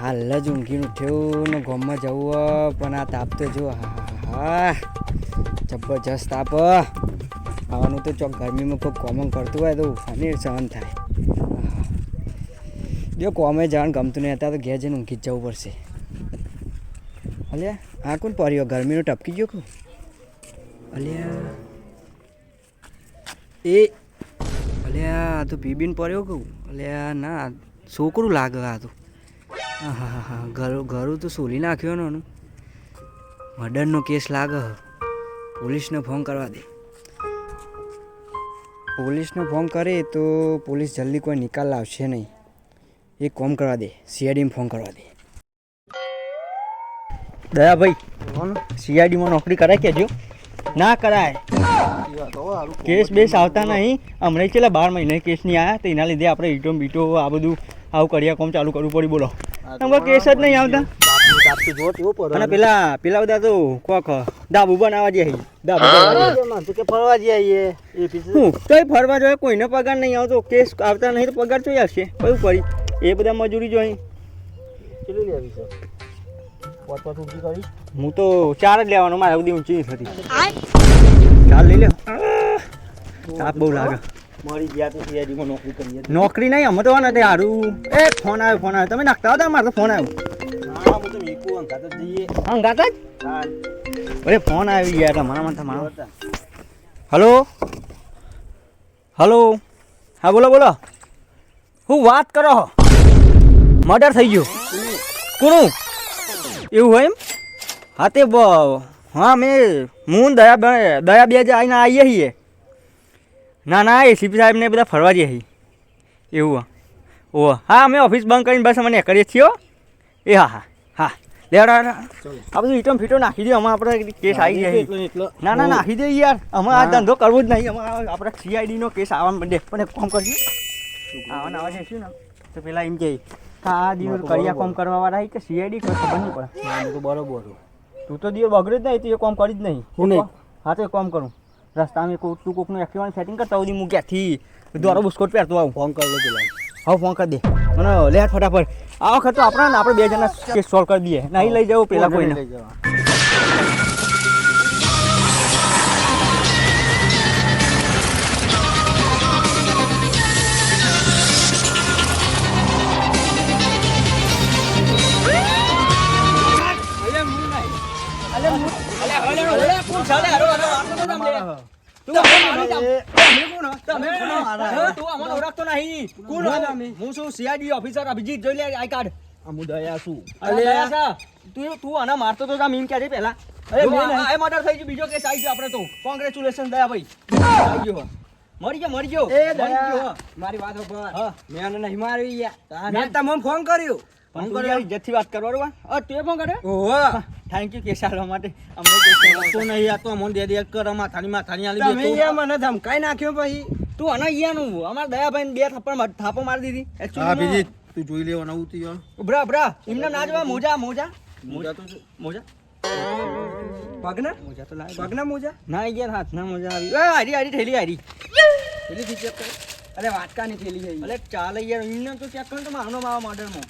હાલ જ ઊંઘીને ઉઠ્યું ને ગોમમાં જવું પણ આ તાપ તો જો હા જબરજસ્ત તાપ. આવવાનું તો ચોક ગરમીમાં કોઈ કોમન કરતું હોય તો ઉફાની સહન થાય. જો કોમે જવાનું ગમતું નહીં હતા તો ઘેર જઈને ઊંઘી જવું પડશે. અલ્યા, આ કોણ પડ્યો ગરમીનો ટપકી ગયો કું અલ્યા. એ, અલ્યા, આ તો પીબીને પડ્યો કહું અલ્યા, ના, છોકરું લાગે આ તો હા હા હા ઘર ઘરું તો સોલી નાખ્યો ને એનું. મર્ડરનો કેસ લાગે પોલીસને ફોન કરવા દે. પોલીસને ફોન કરે તો પોલીસ જલ્દી કોઈ નિકાલ લાવશે નહીં. એ કોમ કરવા દે. સીઆઈડીમાં ફોન કરવા દે. દયાભાઈ સીઆઈડીમાં નોકરી કરાય કેજો ના કરાય. કેસ બેસ આવતા નહીં. હમણાં છેલ્લા બાર મહિને કેસ નહીં આવ્યા. તો એના લીધે આપણે ઈટો બીટો આ બધું આવું કર્યા કોમ ચાલુ કરવું પડ્યું. બોલો. તમારે કેસ જ નહીં આવતા. અને પેલા પેલા બધા તો કોક દાબુ બનાવવા જાય દાબુ બનાવવા જાય. હું. તોય ફરવા જોઈએ. કોઈને પગાર નહીં આવતો. કેસ આવતા નહીં તો પગાર જોઈ આવશે. કયું કરી એ બધા મજૂરી જોઈ. હું તો ચાર જ લેવાનો. મારે બધી ઊંચી નથી ચાલ લઈ લે! તાપ બહુ લાગે. મળી ગયા તો સીઆઈડીમાં નોકરી કરીએ નોકરી નહીં અમે તો નથી સારું એ ફોન આવ્યો ફોન આવ્યો. તમે નાખતા હતા મારો ફોન આવ્યો. જ અરે ફોન આવી ગયા તમારા માં તમારા હલો? હલો? હા બોલો બોલો. હું વાત કરો મર્ડર થઈ ગયું. કોનું એવું હોય એમ? હા તે હા મેં હું દયા દયા બે જ આવીને આવીએ છીએ. ના ના એસીપી સાહેબને બધા ફરવા જઈએ એવું ઓહ. હા અમે ઓફિસ બંધ કરીને બસ અમે કરીએ છીએ હો. એ હા હા હા. લેવડા આ બધું ઈટમ ફીટો નાખી દે અમે આપણે કેસ આવી જાય ના ના નાખી દે યાર. અમે આ ધંધો કરવો જ નહીં. અમે આપણે સીઆઈડી નો કેસ આવવા માંડે પણ એક કામ કરશું આવવાના આવા જઈશું ને. તો પેલા એમ કે આ દિવસ કરિયા કોમ કરવા વાળા કે સીઆઈડી કોઈ ખબર નહીં પડે. તો બરોબર. તું તો દિવસ બગડે જ નહીં તું એ કામ કરી જ નહીં. હું નહીં. હા તો એ કામ કરું. રસ્તામાં કોક તું કોકનું એક્ટિવાનું સેટિંગ કરતા હોતી હું ક્યાંથી દોરો બુસ્કોટ પહેરતો આવું. ફોન કરી લો પેલા. હવે ફોન કરી દે. મને લે ફટાફટ. આ વખત તો આપણે ને આપણે બે જણા કેસ સોલ્વ કરી દઈએ. નહીં લઈ જવું પેલા કોઈને. લઈ જવા. સીઆઈડી ઓફિસર અભિજીત જોઈ લે આઈ કાર્ડ આ અરે દયા સા તું તું આના મારતો તો જા મીમ ક્યારે પહેલા? અરે મેં આ- મર્ડર થઈ ગયું બીજો કેસ આવી ગયો આપણે તો. કોંગ્રેચ્યુલેશન દયા ભાઈ આવી ગયો મરી ગયો મરી ગયો. એ દયા. મારી વાત ઉપર મેં આને નહીં મારી યાર. મેં તમને ફોન કર્યો. ફોન કર્યો. જેથી વાત કરવા બરોબર અ તે ફોન કરે? ઓહો. થેન્ક યુ કેસ આલવા માટે. અમને કેસ આલવા તો નહીં આ તો મને દે દે કર માથાની માથાની આલી મેં દે યાર મને ધમકાઈ નાખ્યો પછી. તું આના ઈયાનું અમારા દયાભાઈ બે થપ્પડ થાપો મારી દીધી. હા બીજી તું જોઈ લેવાનું નવું તું યાર ઉભરા ઉભરા. એમને ના જવા મોજા મોજા. મોજા તો. મોજા? પગના? મોજા તો લાય. પગના મોજા? ના યાર હાથના મોજા આવી. એ હારી હારી થેલી હારી. થેલી થી ચેક કર. અરે વાટકાની થેલી છે અરે ચાલ યાર એમને તો ચેક કર તો મારનો માવા મોડરમાં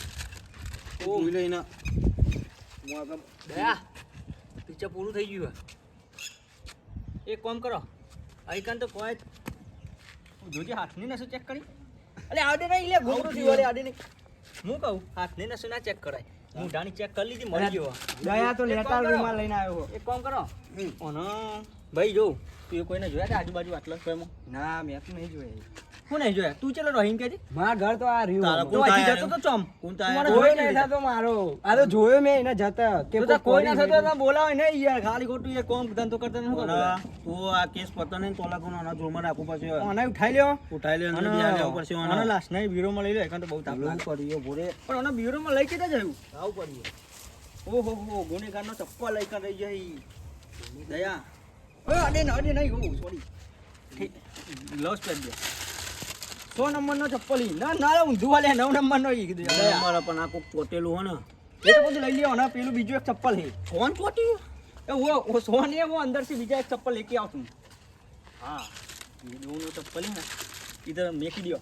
જોઈ લે એના. દયા પિક્ચર પૂરું થઈ ગયું હે એક કામ કરો. આઈકાન તો કોઈ જોજે હાથની નસો ચેક કરી. અલે આડે નહીં લે ગોબરું થી અલે આડે નહીં. હું કહું હાથની નસો ના ચેક કરાય. હું. ડાણી ચેક કરી લીધી મળી ગયો. દયા તો લેતા કામ લઈને આવ્યો એક કામ કરો. ઓનો. ભાઈ જો તું એ કોઈને જોયા છે આજુબાજુ આટલા સ્વયં ના મેં તો નહીં જોયા હું નહીં જોયા. તું ચલો રહીમ કે મારા ઘર તો આ રહ્યું. તારા તું કોણ જતો તો ચોમ. કોણ તું મને કોઈ નહીં નહીં થતો મારો. આ તો જોયો મેં એને જતા. કે કોઈ ના થતો તો બોલાવે નહીં યાર. ખાલી ખોટું એ કોમ ધંધો કરતા નથી ઓલા, તું આ કેસ પતો નહીં તોલા કોણ આના જોરમાં રાખવું પડશે. આને ઉઠાઈ લ્યો. ઉઠાઈ લ્યો અને બી આ લેવું પડશે આનો. લાસ્ટ નહીં બ્યુરોમાં લઈ લે એકાંત બહુ તાપ લાગ. પડ્યો ભોરે. પણ આને બ્યુરો માં લઈ કેતા જયું? આવું પડ્યો ઓહો હો ગુનેગાર નો ચપ્પો લઈ કાં રહી જાય. દયા. અરે અડે ન અડે નહીં હો સોરી. લોસ્ટ પહેર દે. છ નંબરનો ચપ્પલ ઈ. ના ના ઊંધું વાલે નવ નંબરનો ઈ કીધું. નંબર પણ આ કોક ચોટેલું હો ને. એ બધું લઈ લ્યો ને પેલું બીજું એક ચપ્પલ હે ફોન ચોટ્યું? એ ઓ સોન એ હું અંદરથી બીજા એક ચપ્પલ લેતી આવશું. હા બીજું ચપ્પલ હે ને એ દ્યો મેકી દો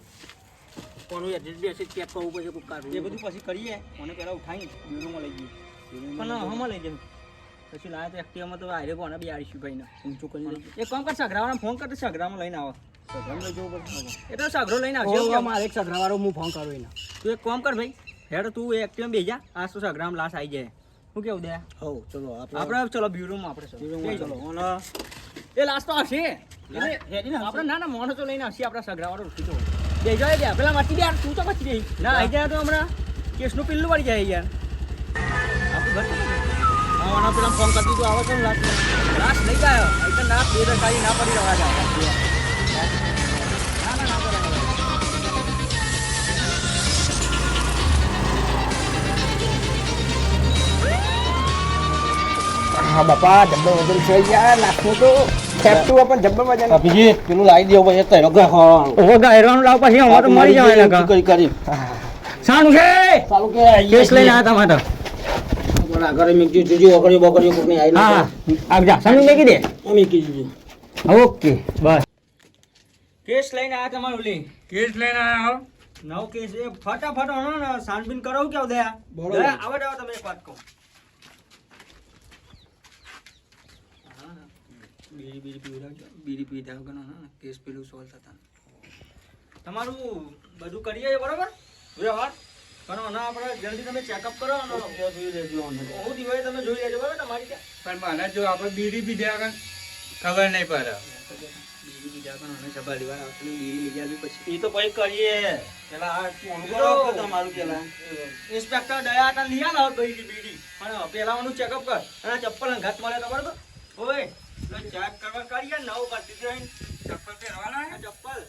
કોનું એડ્રેસ બેસે ચેક કરવું પડશે કોક કાઢવું એ બધું પછી કરીએ. મને પહેલાં ઉઠાવી બ્યુરોમાં લઈ જઈએ. પણ હમણાં લઈ જઈએ પછી લાયા તો એક્ટિવામાં તો હારે કોને બી આવીશું ભાઈને. ઊંચું કરી એ કામ કર સગરાવાળા ફોન કરતો સગરામાં લઈને આવો. એ તો સગરો લઈને આવશે મારે એક સગરાવાળો હું ફોન કરું એના. તું એક કામ કર ભાઈ. હેડ તું એ બે જા આ તો સઘરામ લાશ આવી જાય. શું કેવું દે? હવ ચલો આપણે ચલો બ્યુરોમાં આપણે ચલો. ચલો એ લાશ તો હશે? આપણે ના ના માણસો લઈને હશે આપણા સગરાવાળો રૂકી તો બે જાય દે પેલા માટી બે તું તો પછી દે ના આવી જાય તો હમણાં. કેસનું પિલ્લું પડી જાય યાર. આપણું ઘર પેલા ફોન કરી દીધું આવે છે રાત લાશ લઈ તો ના બે રકાઈ ના પડી રહ્યા હા બાપા જબ્બર વજન છે યાર? લાખનું તો ખેપતું પણ જબ્બર વજન અભિજી પેલું લાવી દેવું ભાઈ ગાયરવાનું લાવ પછી અમાર તો મરી જવાય લગા કરી કરી સાનું છે? કે કેસ લઈને તમારે આગળ જોજો ઓગળ્યો આવી હા આવજા સાનું મેકી દે. અમે કીધું ઓકે બસ. કેસ લઈને આવ્યા તમારું લી કેસ લઈને આયા નવ કેસ. એ ફટાફટ હણો ને સાનબીન કરાવું કે દયા? બરોબર. દયા, આવો જાઓ તમે એક વાત કહું હા, બીડી બીડી પીવડાવજો બીડી પીધા વગર ગણો કેસ પેલું સોલ્વ થતા તમારું બધું કરીએ બરાબર? વ્યવહાર? પણ ના આપણે જલ્દી તમે ચેકઅપ કરો અને જોઈ લેજો. હું દિવાળી તમે જોઈ લેજો બરાબર? તમારી ત્યાં? પણ મને જો આપણે બીડી પીધા વગર ખબર નહીં પડે. બીડી પીધા પણ અને સભાલી વાર આવશે બીડી લઈ જાજો પછી. એ તો પછી કરીએ. પેલા આ ફોન કરો તમારું પેલા. ઇન્સ્પેક્ટર દયા હતા લઈ આલો બીડી બીડી. પણ પેલાવાનું ચેકઅપ કર. અને ચપ્પલ ઘાત મળે તો બરાબર. ઓય. ચેક કરવા કરીએ નવું કરતી જોઈ ચપ્પલ પહેરવાના ચપ્પલ.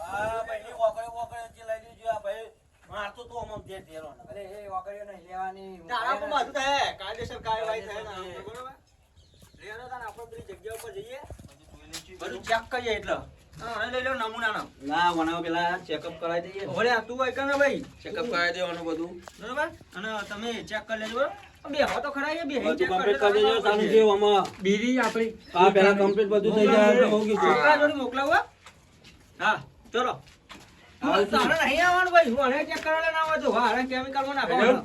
આ ભાઈની ઓગળે ઓગળે જે લઈ લેજો આ ભાઈ મારતો તો અમમ જે તેરો અરે એ વાકડીઓ નહીં લેવાની. તારા પર બધું થાય કાયદેસર કાર્યવાહી થાય ને બરોબર? લેવાનો તાને આપણે બધી જગ્યા ઉપર જઈએ. બધું ચેક કરીએ એટલે. હા અને લઈ લો નમૂનાનો. ના મને પેલા ચેકઅપ કરાવી દઈએ. ઓલે તું હોય ને ભાઈ. ચેકઅપ કરાવી દેવાનું બધું. બરોબર? અને તમે ચેક કરી લેજો બે હો તો ખરા બે બધું check કરી કરી દેજો તાનું જે આમાં. બીડી આપણી આ પેલા complete બધું થઈ જાય એટલે હોગી છે. છોકરા મોકલાવો હા. ચલો. તારે નહીં આવવાનું ભાઈ હું આને ચેક કરવા ના આવે હા આને કેમિકલમાં નાખવાનું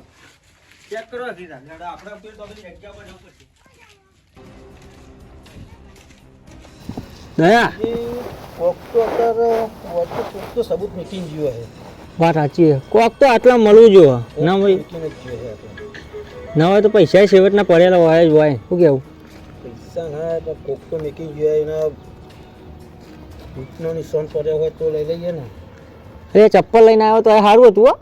ચેક કરવા દીધા એટલે આપણે ફેર તો બધી જગ્યા પર જવું પડશે. દયા. કોક તો અત્યારે વચ્ચે કોક તો સબૂત મૂકી ગયો છે. વાત સાચી કોક તો આટલા મળવું જોઈએ. ના હોય ના હોય તો પૈસા સેવટના પડેલા હોય જ હોય. શું કેવું? પૈસા ના તો કોક તો નીકળી ગયો એના બૂટનો નિશાન પડ્યો હોય તો લઈ લઈએ ને. એ ચપ્પલ લઈને આવ્યો તો એ સારું હતું હો.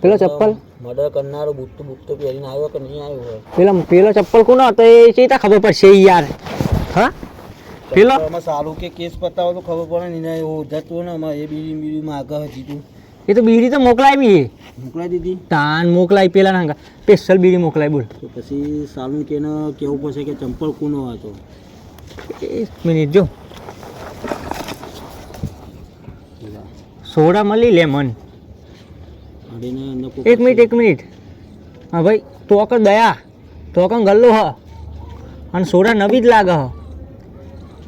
પેલો ચપ્પલ? મર્ડર કરનારો બૂટ બૂટ તો પહેરીને આવ્યો કે નહીં આવ્યો હોય? પેલો પેલો ચપ્પલ કોનો હતો? એ ચેતા ખબર પડશે યાર? હા? પેલો? સારું કે કેસ પતાવો તો ખબર પડે ને એવું જતું ને અમારે એ બીજી બીડીમાં આગળ હતી તું. એ તો બીડી તો મોકલાવી મોકલાવી દીધી. તાન મોકલાવી પેલા ના સ્પેશિયલ બીડી મોકલાવી બોલ. તો પછી સાલુન કે કેવું પડશે કે ચંપલ કુનો હતો એક મિનિટ જો. સોડા મળી લેમન. મન એક મિનિટ એક મિનિટ. હા ભાઈ તો કર દયા. તો કર ગલ્લો હ. અને સોડા નવી જ લાગે હ.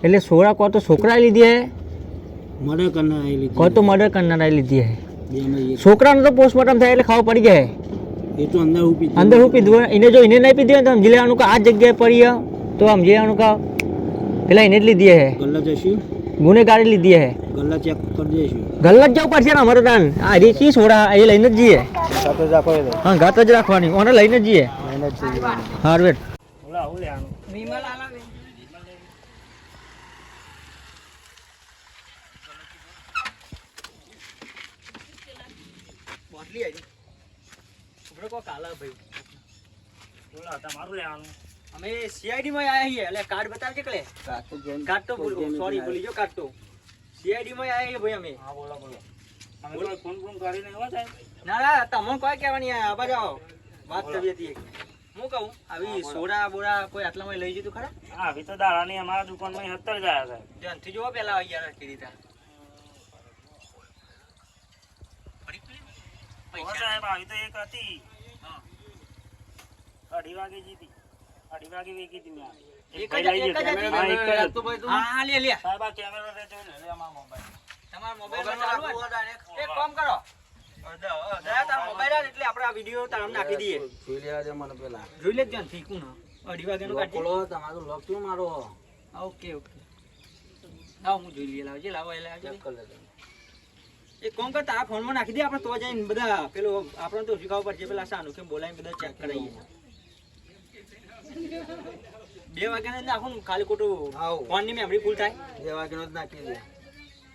એટલે સોડા કો તો છોકરાએ લીધી હે? મર્ડર કરનાર લીધી કો તો મર્ડર કરનારાએ લીધી હે. છોકરાનો તો પોસ્ટમોર્ટમ થાય એટલે ખાવ પડી જાય. એ તો અંદર હું અંદર હું પીધું એને જો એને નહીં પીધી હોય તો સમજી લેવાનું કે આ જગ્યાએ પડી તો સમજી લેવાનું કે પેલા એને જ લીધી હે. ગલ્લા જશું ગુનેગારી લીધી હે. ગલ્લા ચેક કરી દઈશું ગલ્લા જવું પડશે ને અમારે તાન આ રીચી છોડા? એ લઈને જ જઈએ. જ હા ગાત જ રાખવાની. ઓને લઈને જ જઈએ. એને જ જોઈએ. હાર વેટ વિમલ આલાવે બોટલી આવી ઉભરો કો કાલા ભાઈ અમે સીઆઈડી માં આયા છીએ એટલે કાર્ડ બતાવજે કલે તો કાર્ડ તો ભૂલ સોરી. ભૂલી ગયો કાર્ડ તો સીઆઈડી માં આયા છીએ ભાઈ અમે ના ના તમને કોઈ કહેવાની આ આવા જાઓ વાત કરી હતી. હું કહું આવી સોડા બોડા કોઈ આટલામાં લઈ જતું ખરા આવી તો દાડાની અમારા દુકાનમાં સત્તર જાય છે જનથી જોવો પેલા યાર કેવી રીતે ઓ સાહેબ આવી તો એક હતી. અઢી વાગે જીતી અઢી વાગે વેગી હતી મેં. એક ભાઈ જ લઈ એક જ હતી? હા, એક જ હતી. હા હા લે લે સાહેબ આ કેમેરો રે જોઈને લે અમારા મોબાઈલ તમારા મોબાઈલમાં ચાલુ હોય? એક કામ કરો. દયા તારા મોબાઈલ એટલે આપણે આ વીડિયો તારા નાખી દઈએ. જોઈ લેવા મને પેલા. જોઈ લેજો ને ઠીકું ના. અઢી વાગે નું કાઢજે. ખોલો તમારું લોક શું મારો. Okay okay. લાવો હું જોઈ લાવજે લાવો ચેક કરી લેજો. એક કોમ કર તારા ફોનમાં નાખી દે આપણે તો જઈને બધા પેલો આપણને તો શીખવવું પડશે પેલા સાનું કેમ બોલાવીને બધા ચેક કરાવીએ બે વાગ્યાને જ નાખું ખાલી ખોટું. ફોનની મેમરી ફૂલ થાય. બે વાગ્યાનો જ નાખી દે.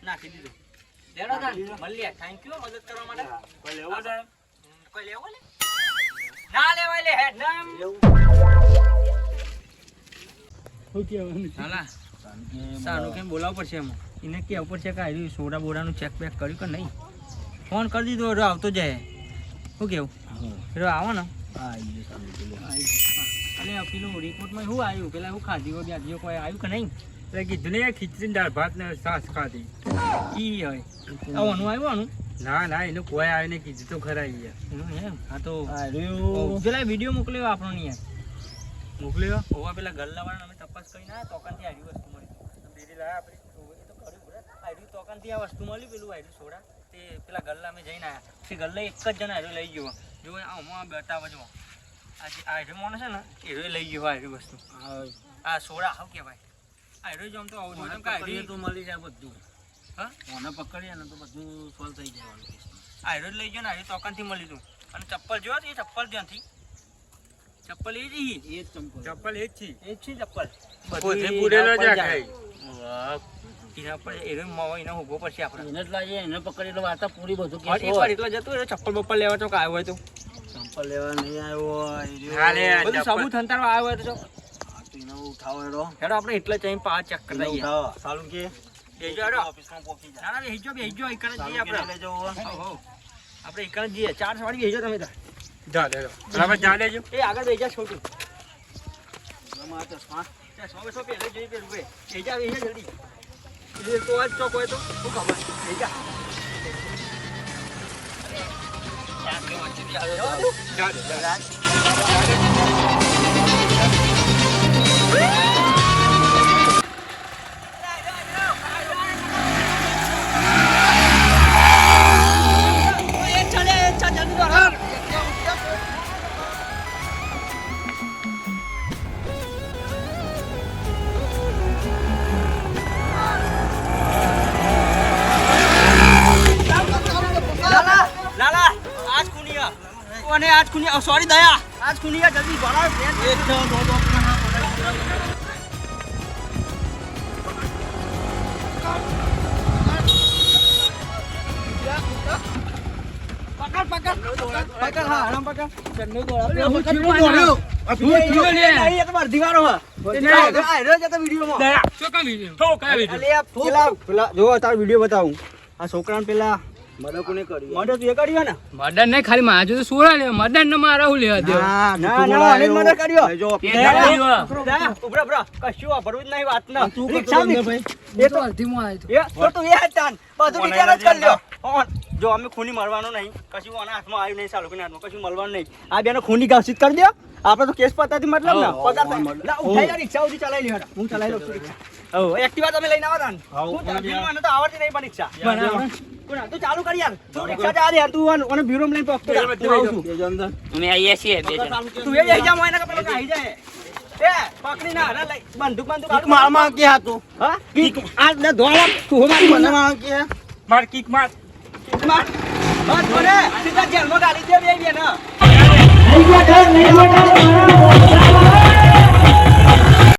નાખી દીધું. લેડો તાન મળીએ. થેન્ક યુ મદદ કરવા માટે. કોઈ લેવો છે? કોઈ લેવો લે ના લેવાય લે હેડ ના. એમ. હાલા સાનું કેમ બોલાવવું પડશે એમાં? એને કહેવું પડશે કે આવ્યું સોડા બોડાનું ચેક બેક કર્યું કે નહીં? ફોન કરી દીધો રો આવતો જાય. શું કેવું રો આવો ને. અને પેલું. રિપોર્ટમાં શું આવ્યું? પેલા શું ખાધી હોય બ્યાજીઓ કોઈ આવ્યું કે નહીં? એટલે કીધું ને ખીચડી દાળ ભાત ને સાસ ખાધી. ઈ હોય. આવવાનું આવ્યું આનું? ના ના એનું કોઈ આવીને કીધું તો ખરા યાર. એમ હા તો પેલા વીડિયો મોકલ્યો આપણો નહીં મોકલ્યો? હોવા પેલા ગલ્લાવાળાને અમે તપાસ કરીને આવ્યા તો આવી વસ્તુ મળી. બેરી લાયા આપણે. આયરું તોકાનથી આ વસ્તુ મળી પેલું આયરું સોડા તે પેલા ગલ્લા અમે જઈને આવ્યા તે ગલ્લા એક જ જણા આયરું લઈ ગયો. જો આમાં બતાવો જો આજે જે મોનો છે ને એરો લઈ ગયો આયરું વસ્તુ. આ સોડા આવું કહેવાય? આયરું જો આમ તો આવું જોઈએ કે તો મળી જાય બધું. હા? મને પકડીએ ને તો બધું સોલ્વ થઈ જવાનું કેસ લઈ ગયો ને આયરું તોકાનથી મળી તું અને ચપ્પલ જો એ ચપ્પલ ત્યાંથી. ચપ્પલ એ જ એ ચપ્પલ એ જ છે. એ જ છે ચપ્પલ. પોતે પૂરેલો જ ઉપર વાહ. એના પર એનો માવો એને ઊભો પડશે આપણે. એને જ લાગે એને પકડી એટલે વાર્તા પૂરી બધું કેસ એક વાર એટલો જતો રહ્યો ચપ્પલ બપ્પલ લેવા તો આવ્યો હોય તો. ચંપલ લેવા નહીં આવ્યો હોય હાલે બધું ચપ્પલ. સાબુ થંતારવા આવ્યો હોય તો જો. હા, તો એને ઉઠાવો હેડો. હેડો આપણે એટલે જઈને પા ચેક એને કરી ઉઠાવો. સાલું કે? બેજો હેડો. ઓફિસમાં પહોંચી ના ના બેજો બેજો એકણ જઈએ કે આપણે. લેજો. આપણે એકણ જઈએ. ચાર સવારી બેજો તમે તાર. જા લેજો બરાબર જા લેજો. એ આગળ બેજા છોટું. આમાં ચશ્મા. ચશ્મા બસો પહેલે જોઈ પેલું ભાઈ. બેજા બેજા જલ્દી. એ તો આજ ચોક હોય તો શું ખબર બેજા જા લે, જા કોને આજ કુનિયા સોરી દયા આજ કુનિયા જલ્દી ભણાવ પકડ પકડ પકડ હા આરામ પકડ ચન્નુ દોડા હું ચન્નુ દોડ્યો નહીં એ તો માર દીવાનો હા આ હેરો જતો વિડિયોમાં દયા, શું કામ વીડિયો? શું કયા વીડિયો? અલે આ પેલા પેલા જો તાર વિડિયો બતાવું આ છોકરાને પેલા મને કોને કર્યું મર્ડર તું એ કર્યો ને મર્ડર નહીં ખાલી મારા જોડે સોડા લે મર્ડર ને મારા હું લેવા દે ના ના ના મર્ડર કર્યો. લેજો દયા, દયા, ઉભરા, ઉભરા. કશું વાપરવું જ નહીં વાત ના. રિક્ષા બી- એ તો- અડધીમાં આવ્યો એ તો તું એ જ બધું વિચાર જ કરી લ્યો. જો. અમે ખૂની મળવાનું નહીં. કશું આના હાથમાં આવ્યું નહીં સાલુકીના હાથમાં. કશું મળવાનું નહીં. આ બેનો ખૂની ઘાસિત કરી દો આપણે તો કેસ પતાથી મતલબ ને? પગાર ના ઉઠાઈ રિક્ષા ચલાવી લ્યો હું ચલાવી લઉં છું રિક્ષા. હો, એક્ટિવા તમે લઈને આવો ને હું તો આવડતી નહીં પણ રિક્ષા. તું ચાલુ કરી યાર. તું રિક્ષા જા યાર તું આને- આને લઈને પકતો હું આવું છું. અમે આવીએ છીએ બે જણ. તું એ જઈ જા મોય ને પેલો કાંઈ જાય. એ પકડી ના હાલે લઈ. બંદૂક બંદૂક હાલ. મારમાં કે હતું હા? કીક આ ને ધોળા તું મારી મને. માં કે. માર કિક માર. માર. બસ મને સીધા જેલમાં ગાલી દે બે બે ના નહીં મોટા નહીં મોટા.